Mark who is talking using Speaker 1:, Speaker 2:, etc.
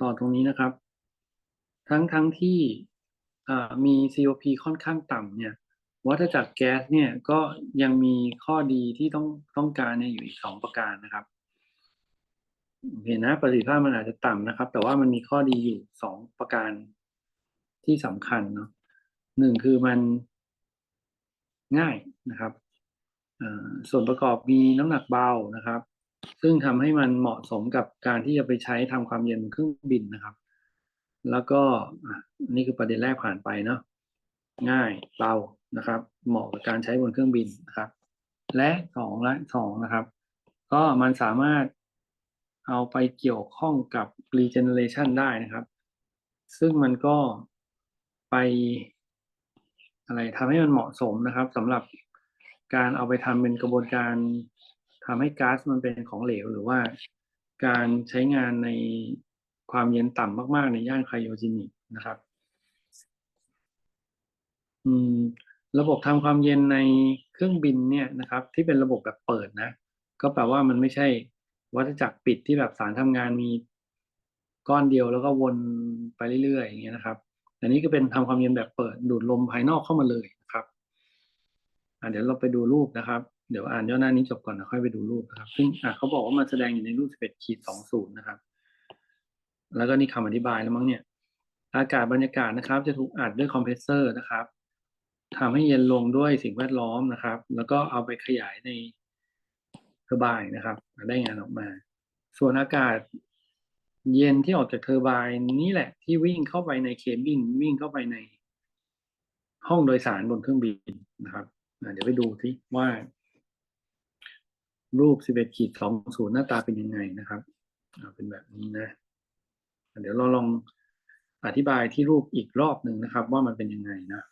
Speaker 1: ต่อตรงนี้นะครับ ทั้งทั้งที่มี COP ค่อนข้างต่ำเนี่ยวัฏจักรแก๊สเนี่ยก็ยังมีข้อดีที่ต้องต้องการเนี่ยอยู่อีกสองประการนะครับเห็นนะประสิทธิภาพมันอาจจะต่ำนะครับ แต่ว่ามันมีข้อดีอยู่สองประการที่สำคัญเนาะหนึ่งคือมันง่ายนะครับส่วนประกอบมีน้ำหนักเบานะครับ ซึ่งทำให้มันเหมาะสมกับการที่จะไปใช้ทำความเย็นบนเครื่องบินนะครับ แล้วก็นนี่คือประเด็นแรกผ่านไปเนาะง่ายเบานะครับ เหมาะกับการใช้บนเครื่องบินนะครับ และสองและสองนะครับ ก็มันสามารถเอาไปเกี่ยวข้องกับ regeneration ได้นะครับ ซึ่งมันก็ไปอะไรทำให้มันเหมาะสมนะครับสำหรับการเอาไปทำเป็นกระบวนการ ทำให้ก๊าซมันเป็นของเหลว หรือว่าการใช้งานในความเย็นต่ำมาก ๆ ในย่านไครโอจินิกนะครับ อืม ระบบทำความเย็นในเครื่องบินเนี่ยนะครับ ที่เป็นระบบแบบเปิดนะ ก็แปลว่ามันไม่ใช่วัฏจักรปิดที่แบบสารทำงานมีก้อนเดียวแล้วก็วนไปเรื่อยๆอย่างเงี้ยนะครับ อันนี้ก็เป็นทำความเย็นแบบเปิดดูดลมภายนอกเข้ามาเลยนะครับอะเดี๋ยวเราไปดูรูปนะครับ เดี๋ยวอ่านย่อหน้านี้จบก่อนนะค่อยไปดูรูปนะครับ ซึ่งอะเขาบอกว่ามันแสดงอยู่ในรูป 11ขีด20 นะครับ แล้วก็นี่คำอธิบายแล้วมั้งเนี่ย อากาศบรรยากาศนะครับ จะถูกอัดด้วยคอมเพรสเซอร์นะครับทำให้เย็นลงด้วยสิ่งแวดล้อมนะครับ แล้วก็เอาไปขยายในเทอร์ไบน์นะครับ ได้งานออกมา ส่วนอากาศเย็นที่ออกจากเทอร์ไบน์นี่แหละ ที่วิ่งเข้าไปในเคบินวิ่งเข้าไปในห้องโดยสารบนเครื่องบินนะครับเดี๋ยวไปดูที่ว่า รูป11ขีด20หน้าตาเป็นยังไงนะครับอ่าเป็นแบบนี้นะ เดี๋ยวเราลองอธิบายที่รูปอีกรอบหนึ่งนะครับ ว่ามันเป็นยังไงนะ